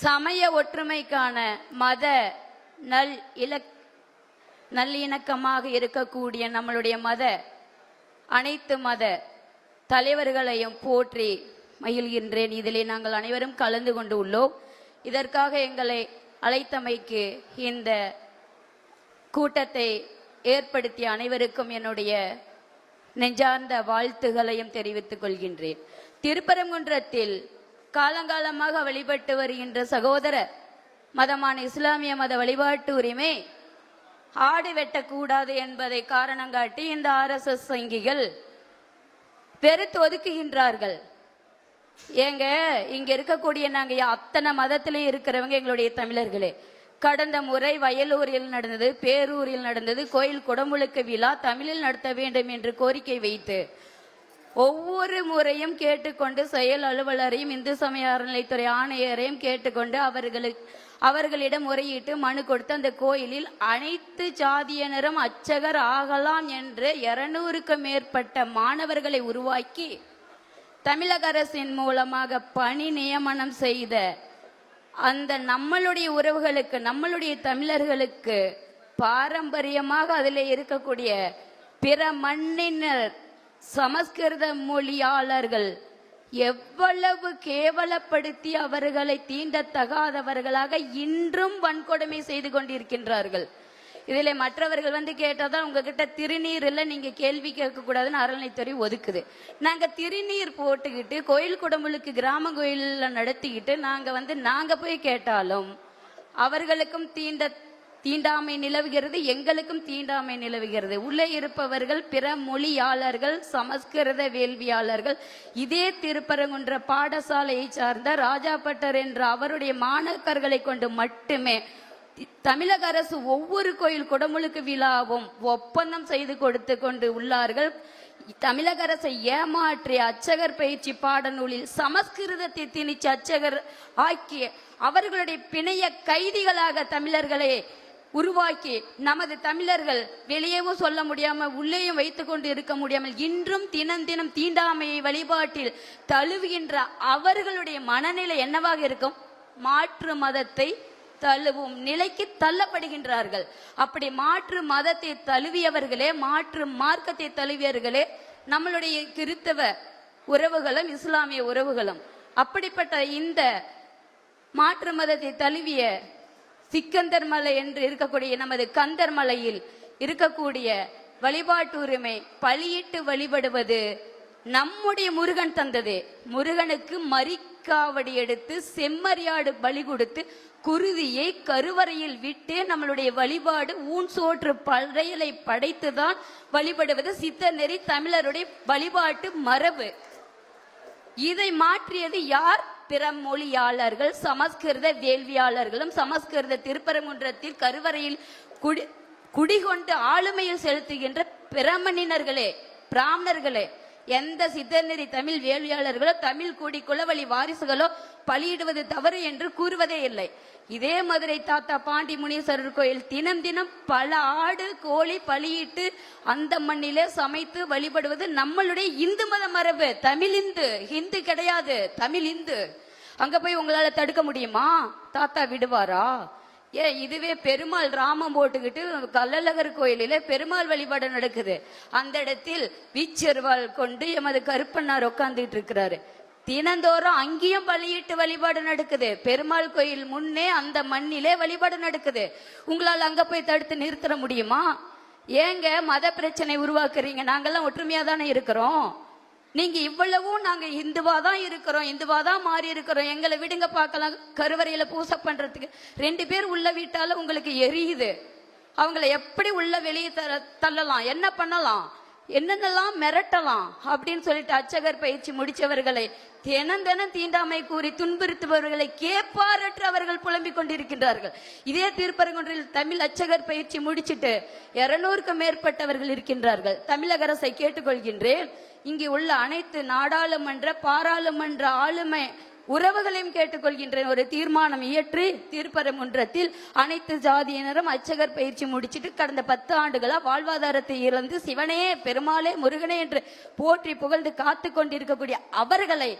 சமய ஒற்றுமைக்கான மத நல் இலக் நல்லிணக்கமாக இருக்கக்கூடிய நம்மளுடைய மத அனைத்து மத தலைவர்களையும் போற்றி மகிழ்கின்றேன். இதிலே நாங்கள் அனைவரும் கலந்து கொண்டு உள்ளோம். இதற்காக எங்களை அழைத்தமைக்கு இந்த கூட்டத்தை ஏற்படுத்திய அனைவருக்கும் என்னுடைய நெஞ்சார்ந்த வாழ்த்துகளையும் தெரிவித்துக் கொள்கின்றேன். திருப்பரங்குன்றத்தில் காலங்காலமாக வழிபட்டு வருகின்ற சகோதர மதமான இஸ்லாமிய மத வழிபாட்டு உரிமை ஆடு வெட்டக்கூடாது என்பதை காரணம் காட்டி இந்த ஆர்எஸ்எஸ் சங்கிகள் பெருத்து ஒதுக்குகின்றார்கள். ஏங்க இங்க இருக்கக்கூடிய நாங்க அத்தனை மதத்திலே இருக்கிறவங்க எங்களுடைய தமிழர்களே. கடந்த முறை வயலூரில் நடந்தது பேரூரில் நடந்தது கோயில் குடமுழுக்கு விழா தமிழில் நடத்த வேண்டும் என்று கோரிக்கை வைத்து ஒவ்வொரு முறையும் கேட்டுக்கொண்டு செயல் அலுவலரையும் இந்து சமய அறநிலைத்துறை ஆணையரையும் கேட்டுக்கொண்டு அவர்களுக்கு அவர்களிடம் முறையிட்டு மனு கொடுத்து அந்த கோயிலில் அனைத்து ஜாதியினரும் அர்ச்சகர் ஆகலாம் என்று இருநூறுக்கும் மேற்பட்ட மாணவர்களை உருவாக்கி தமிழக அரசின் மூலமாக பணி நியமனம் செய்த அந்த நம்மளுடைய உறவுகளுக்கு நம்மளுடைய தமிழர்களுக்கு பாரம்பரியமாக அதில் இருக்கக்கூடிய பிற மண்ணினர் சமஸ்கிருத மொழியாளர்கள் எவ்வளவு கேவலப்படுத்தி அவர்களை தீண்டத்தகாதவர்களாக இன்றும் வன்கொடுமை செய்து கொண்டிருக்கின்றார்கள். இதில் மற்றவர்கள் வந்து கேட்டாதான் உங்ககிட்ட திருநீர் இல்லை நீங்கள் கேள்வி கேட்கக்கூடாதுன்னு அறநிலைத்துறை ஒதுக்குது. நாங்கள் திருநீர் போட்டுக்கிட்டு கோயில் குடமுழுக்கு கிராம கோயிலில் நடத்திக்கிட்டு நாங்கள் வந்து நாங்கள் போய் கேட்டாலும் அவர்களுக்கும் தீண்ட தீண்டாமை நிலவுகிறது எங்களுக்கும் தீண்டாமை நிலவுகிறது. உள்ளே இருப்பவர்கள் பிற மொழியாளர்கள் சமஸ்கிருத வேள்வியாளர்கள் இதே திருப்பரங்குன்ற பாடசாலையை சார்ந்த ராஜாபட்டர் என்ற அவருடைய மாணக்கர்களை கொண்டு மட்டுமே தமிழக அரசு ஒவ்வொரு கோயில் குடமுழுக்கு விழாவும் ஒப்பந்தம் செய்து கொடுத்து கொண்டு உள்ளார்கள். தமிழக அரசை ஏமாற்றி அச்சகர் பயிற்சி பாடநூலில் சமஸ்கிருதத்தை திணிச்சு அச்சகர் ஆக்கிய அவர்களுடைய பிணைய கைதிகளாக தமிழர்களை உருவாக்கி நமது தமிழர்கள் வெளியேவும் சொல்ல முடியாமல் உள்ளேயும் வைத்துக்கொண்டு இருக்க முடியாமல் இன்றும் தினம் தினம் தீண்டாமையை வழிபாட்டில் தழுவுகின்ற அவர்களுடைய மனநிலை என்னவாக இருக்கும்? மாற்று மதத்தை தழுவும் நிலைக்கு தள்ளப்படுகின்றார்கள். அப்படி மாற்று மதத்தை தழுவியவர்களே மாற்று மார்க்கத்தை தழுவியவர்களே நம்மளுடைய கிறித்தவ உறவுகளும் இஸ்லாமிய உறவுகளும். அப்படிப்பட்ட இந்த மாற்று மதத்தை தழுவிய சிக்கந்தர் மலை என்று இருக்கக்கூடிய நமது கந்தர் மலையில் இருக்கக்கூடிய வழிபாட்டு உரிமை பலியிட்டு வழிபடுவது நம்முடைய முருகன் தந்தது. முருகனுக்கு மரிக்காவடி எடுத்து செம்மறியாடு பலி கொடுத்து குருதியை கருவறையில் விட்டு நம்மளுடைய வழிபாடு ஊன் சோற்று படையலை படைத்துதான் வழிபடுவது. சித்த நெறி தமிழருடைய வழிபாட்டு மரபு. இதை மாற்றியது யார்? பிற மொழியாளர்கள் சமஸ்கிருத வேள்வியாளர்களும் சமஸ்கிருத திருப்பரங்குன்றத்தில் கருவறையில் குடி குடிகொண்டு ஆளுமையில் செலுத்துகின்ற பிரமணினர்களே பிராமணர்களே எந்த சித்தநெறி தமிழ் வேள்வியாளர்களோ தமிழ் கூடி குலவழி வாரிசுகளோ பலியிடுவது தவறு என்று கூறுவதே இல்லை. இதே மதுரை தாத்தா பாண்டி முனீஸ்வரர் கோயில் தினம் தினம் பல ஆடு கோழி பலியிட்டு அந்த மண்ணிலே சமைத்து வழிபடுவது நம்மளுடைய இந்து மத மரபு. தமிழ் இந்து ஹிந்து கிடையாது தமிழ் இந்து. அங்க போய் உங்களால தடுக்க முடியுமா? தாத்தா விடுவாரா? ஏன் இதுவே பெருமாள் ராமம் போட்டுக்கிட்டு கள்ளழகர் கோயிலில் பெருமாள் வழிபாடு நடக்குது. அந்த இடத்தில் வீச்செருவாள் கொண்டு எமது கருப்பண்ணார் உட்காந்துட்டு இருக்கிறாரு. தினந்தோறும் அங்கேயும் பலியிட்டு வழிபாடு நடக்குது. பெருமாள் கோயில் முன்னே அந்த மண்ணிலே வழிபாடு நடக்குது. உங்களால் அங்க போய் தடுத்து நிறுத்த முடியுமா? ஏங்க மத பிரச்சனை உருவாக்குறீங்க. நாங்கெல்லாம் ஒற்றுமையா தானே இருக்கிறோம். நீங்க இவ்வளவும் நாங்க இந்துவா தான் இருக்கிறோம் இந்துவா தான் மாறி இருக்கிறோம். எங்களை விடுங்க பார்க்கலாம். கருவறையில பூசை பண்றதுக்கு ரெண்டு பேர் உள்ள வீட்டால உங்களுக்கு எரியுது. அவங்கள எப்படி உள்ள வெளியே தள்ளலாம்? என்ன பண்ணலாம்? என்னென்னலாம் மிரட்டலாம் அப்படின்னு சொல்லிட்டு அச்சகர் பயிற்சி முடிச்சவர்களை தினம் தினம் தீண்டாமை கூறி துன்புறுத்துபவர்களை கேப்பாரற்று அவர்கள் புலம்பிக் கொண்டிருக்கின்றார்கள். இதே திருப்பரங்குன்றில் தமிழ் அச்சகர் பயிற்சி முடிச்சிட்டு இருநூறுக்கும் மேற்பட்டவர்கள் இருக்கின்றார்கள். தமிழக அரசை கேட்டுக்கொள்கின்றேன். இங்கே உள்ள அனைத்து நாடாளுமன்ற பாராளுமன்ற ஆளுமை உறவுகளையும் கேட்டுக்கொள்கின்றேன். ஒரு தீர்மானம் இயற்றி திருப்பரங்குன்றத்தில் அனைத்து ஜாதியினரும் அச்சகர் பயிற்சி முடிச்சிட்டு கடந்த பத்து ஆண்டுகளா வாழ்வாதாரத்தை இழந்து சிவனே பெருமாளே முருகனே என்று போற்றி புகழ்ந்து காத்து கொண்டிருக்கக்கூடிய அவர்களை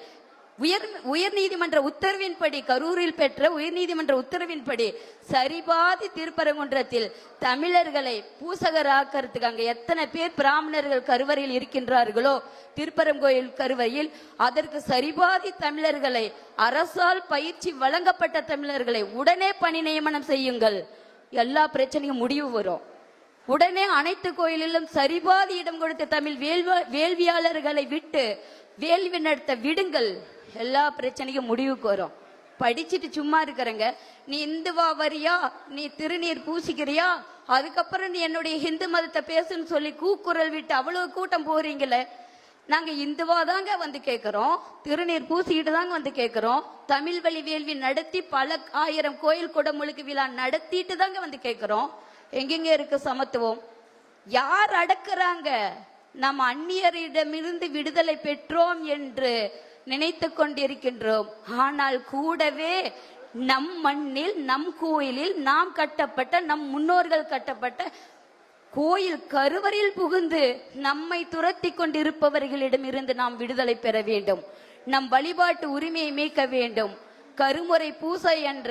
உயர் உயர்நீதிமன்ற உத்தரவின்படி கரூரில் பெற்ற உயர்நீதிமன்ற உத்தரவின்படி சரிபாதி திருப்பரங்குன்றத்தில் தமிழர்களை பூசகராக்கிறதுக்கு அங்க எத்தனை பேர் பிராமணர்கள் கருவறையில் இருக்கின்றார்களோ திருப்பரங்கோயில் கருவறையில் அதற்கு சரிபாதி தமிழர்களை அரசால் பயிற்சி வழங்கப்பட்ட தமிழர்களை உடனே பணி நியமனம் செய்யுங்கள். எல்லா பிரச்சனையும் முடிவு வரும். உடனே அனைத்து கோயிலிலும் சரிபாதி இடம் கொடுத்த தமிழ் வேள்வ- வேள்வியாளர்களை விட்டு வேள்வி நடத்த விடுங்கள். எல்லா பிரச்சனையும் முடிவுக்கு வரும். படிச்சுட்டு சும்மா இருக்கிறங்க. நீ இந்துவா வரியா? நீ திருநீர் பூசிக்கிறியா? அதுக்கப்புறம் நீ என்னுடைய ஹிந்து மதத்தை பேசுன்னு சொல்லி கூக்குரல் விட்டு அவ்வளவு கூட்டம் போறீங்களே. நாங்க இந்துவா தாங்க வந்து கேட்கிறோம் திருநீர் பூசிக்கிட்டு தாங்க வந்து கேட்கிறோம் தமிழ் வழி வேள்வி நடத்தி பல ஆயிரம் கோயில் குடமுழுக்கு விழா நடத்திட்டு தாங்க வந்து கேட்கிறோம் எங்கெங்க இருக்கு சமத்துவம்? யார் அடக்குறாங்க? நம் அந்நியரிடமிருந்து விடுதலை பெற்றோம் என்று நினைத்து கொண்டிருக்கின்றோம். ஆனால் கூடவே நம் மண்ணில் நம் கோயிலில் நாம் கட்டப்பட்ட நம் முன்னோர்கள் கட்டப்பட்ட கோயில் கருவறையில் புகுந்து நம்மை துரத்தி கொண்டிருப்பவர்களிடமிருந்து நாம் விடுதலை பெற வேண்டும். நம் வழிபாட்டு உரிமையை மீட்க வேண்டும். கருமுறை பூசை என்ற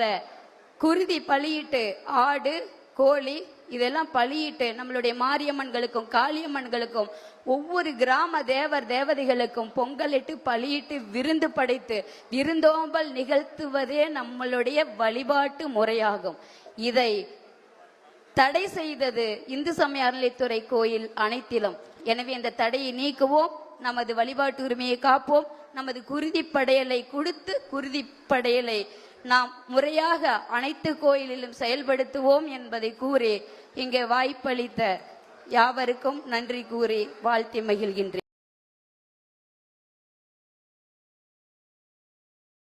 குருதி பலியிட்டு ஆடு கோழி இதெல்லாம் பலியிட்டு நம்மளுடைய மாரியம்மன்களுக்கும் காளியம்மன்களுக்கும் ஒவ்வொரு கிராம தேவர் தேவதைகளுக்கும் பொங்கலிட்டு பலியிட்டு விருந்து படைத்து விருந்தோம்பல் நிகழ்த்துவதே நம்மளுடைய வழிபாட்டு முறையாகும். இதை தடை செய்தது இந்து சமய அறநிலைத்துறை கோயில் அனைத்திலும். எனவே இந்த தடையை நீக்குவோம் நமது வழிபாட்டு உரிமையை காப்போம் நமது குருதி படையலை கொடுத்து குருதி படையலை நாம் முறையாக அனைத்து கோயிலிலும் செயல்படுத்துவோம் என்பதை கூறி இங்கே வாய்ப்பளித்த யாவருக்கும் நன்றி கூறி வாழ்த்தி மகிழ்கின்றேன்.